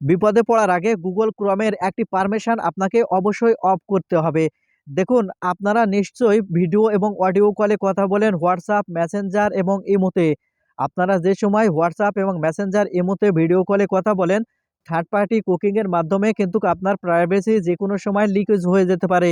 বিপদে পড়ার আগে গুগল ক্রোমের একটি পারমিশন আপনাকে অবশ্যই অফ করতে হবে। দেখুন, আপনারা নিশ্চয়ই ভিডিও এবং অডিও কলে কথা বলেন হোয়াটসঅ্যাপ মেসেঞ্জার এবং ইমোতে আপনারা যে সময় হোয়াটসঅ্যাপ এবং মেসেঞ্জার ইমোতে ভিডিও কলে কথা বলেন থার্ড পার্টি কুকিংয়ের মাধ্যমে কিন্তু আপনার প্রাইভেসি যে কোনো সময় লিকেজ হয়ে যেতে পারে।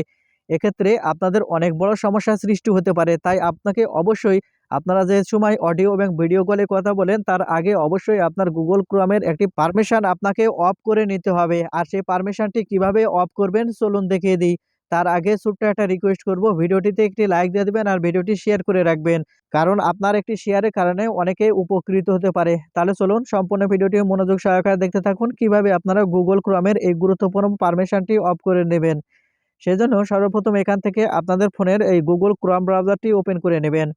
এক্ষেত্রে আপনাদের অনেক বড় সমস্যার সৃষ্টি হতে পারে, তাই আপনাকে অবশ্যই আপনারা যে সময় অডিও এবং ভিডিও কলে কথা বলেন, তার আগে অবশ্যই আপনার গুগল ক্রোমের একটি পারমিশন আপনাকে অফ করে নিতে হবে। আর সেই পারমিশনটি কীভাবে অফ করবেন, চলুন দেখিয়ে দিই। তার আগে ছোট্ট একটা রিকোয়েস্ট করব। ভিডিওটিতে একটি লাইক দিয়ে দেবেন আর ভিডিওটি শেয়ার করে রাখবেন। কারণ আপনার একটি শেয়ারের কারণে অনেকেই উপকৃত হতে পারে। তাহলে চলুন সম্পূর্ণ ভিডিওটি মনোযোগ সহকারে দেখতে থাকুন, কীভাবে আপনারা গুগল ক্রোমের এই গুরুত্বপূর্ণ পারমিশনটি অফ করে নেবেন। সেজন্য সর্বপ্রথম এখান থেকে আপনাদের ফোনের এই গুগল ক্রোম ব্রাউজারটি ওপেন করে নেবেন।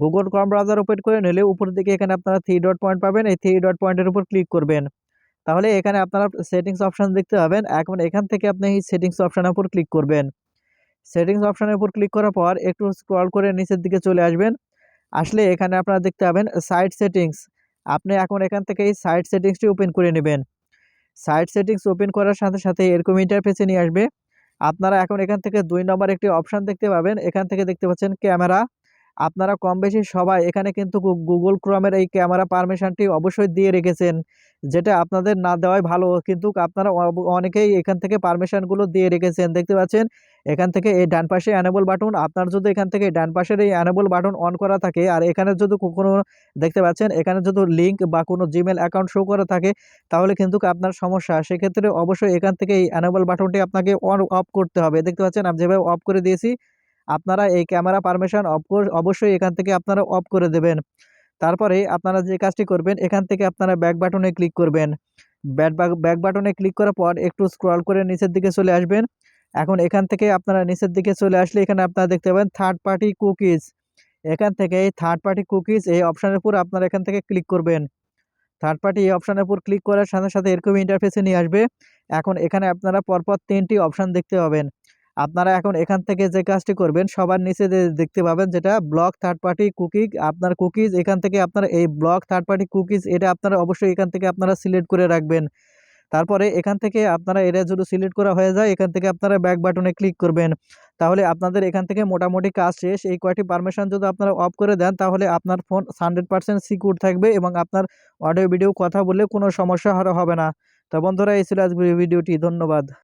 গুগল ক্রোম ব্রাউজার ওপেন করে নিলে উপর দিকে এখানে আপনারা থ্রি ডট পয়েন্ট পাবেন। এই থ্রি ডট পয়েন্টের উপর ক্লিক করবেন। তাহলে এখানে আপনারা সেটিংস অপশান দেখতে পাবেন। এখন এখান থেকে আপনি এই সেটিংস অপশনের উপর ক্লিক করবেন। সেটিংস অপশনের উপর ক্লিক করার পর একটু স্ক্রল করে নিচের দিকে চলে আসবেন। আসলে এখানে আপনারা দেখতে পাবেন সাইট সেটিংস আপনি এখন এখান থেকে এই সাইট সেটিংসটি ওপেন করে নেবেন। সাইট সেটিংস ওপেন করার সাথে সাথে এরকম ইন্টারফেসে নিয়ে আসবে। আপনারা এখন এখান থেকে দুই নম্বর একটি অপশান দেখতে পাবেন। এখান থেকে দেখতে পাচ্ছেন ক্যামেরা আপনারা কম বেশি সবাই এখানে কিন্তু গুগল ক্রোমের এই ক্যামেরা পারমিশনটি অবশ্যই দিয়ে রেখেছেন, যেটা আপনাদের না দেওয়াই ভালো। কিন্তু আপনারা অনেকেই এখান থেকে পারমিশনগুলো দিয়ে রেখেছেন, দেখতে পাচ্ছেন? এখান থেকে এই ডান পাশে অ্যানেবল বাটন আপনার যদি এখান থেকে ডান পাশের এই অ্যানেবল বাটন অন করা থাকে, আর এখানে যদি কোনো দেখতে পাচ্ছেন, এখানে যদি লিঙ্ক বা কোনো জিমেল অ্যাকাউন্ট শো করা থাকে, তাহলে কিন্তু আপনার সমস্যা। সেক্ষেত্রে অবশ্যই এখান থেকে এই অ্যানেবল বাটনটি আপনাকে অন অফ করতে হবে। দেখতে পাচ্ছেন? আমি যেভাবে অফ করে দিয়েছি আপনারা এই ক্যামেরা পারমিশন অবশ্যই এখান থেকে আপনারা অফ করে দেবেন। তারপরে আপনারা যে কাজটি করবেন, এখান থেকে আপনারা ব্যাক বাটনে ক্লিক করবেন। ব্যাট ব্যাক বাটনে ক্লিক করার পর একটু স্ক্রল করে নিচের দিকে চলে আসবেন। এখন এখান থেকে আপনারা নিচের দিকে চলে আসলে এখানে আপনারা দেখতে পাবেন থার্ড পার্টি কুকিজ এখান থেকে এই থার্ড পার্টি কুকিজ এই অপশানের উপর আপনারা এখান থেকে ক্লিক করবেন। থার্ড পার্টি এই অপশানের উপর ক্লিক করার সাথে সাথে এরকম ইন্টারফেসে নিয়ে আসবে। এখন এখানে আপনারা পরপর তিনটি অপশান দেখতে পাবেন। আপনারা এখন এখান থেকে যে কাজটি করবেন, সবার নিচে দেখতে পাবেন যেটা ব্লক থার্ড পার্টি কুকিং আপনার কুকিজ এখান থেকে আপনারা এই ব্লক থার্ড পার্টি কুকিজ এটা আপনারা অবশ্যই এখান থেকে আপনারা সিলেক্ট করে রাখবেন। তারপরে এখান থেকে আপনারা এটা যদি সিলেক্ট করা হয়ে যায়, এখান থেকে আপনারা ব্যাক বাটনে ক্লিক করবেন। তাহলে আপনাদের এখান থেকে মোটামুটি কাজ শেষ। এই কয়টি পারমিশন যদি আপনারা অফ করে দেন, তাহলে আপনার ফোন হান্ড্রেড পার্সেন্ট সিকিউর থাকবে এবং আপনার অডিও ভিডিও কথা বললে কোনো সমস্যা হবে না। তো বন্ধুরা, এই ছিল আজকের ভিডিওটি। ধন্যবাদ।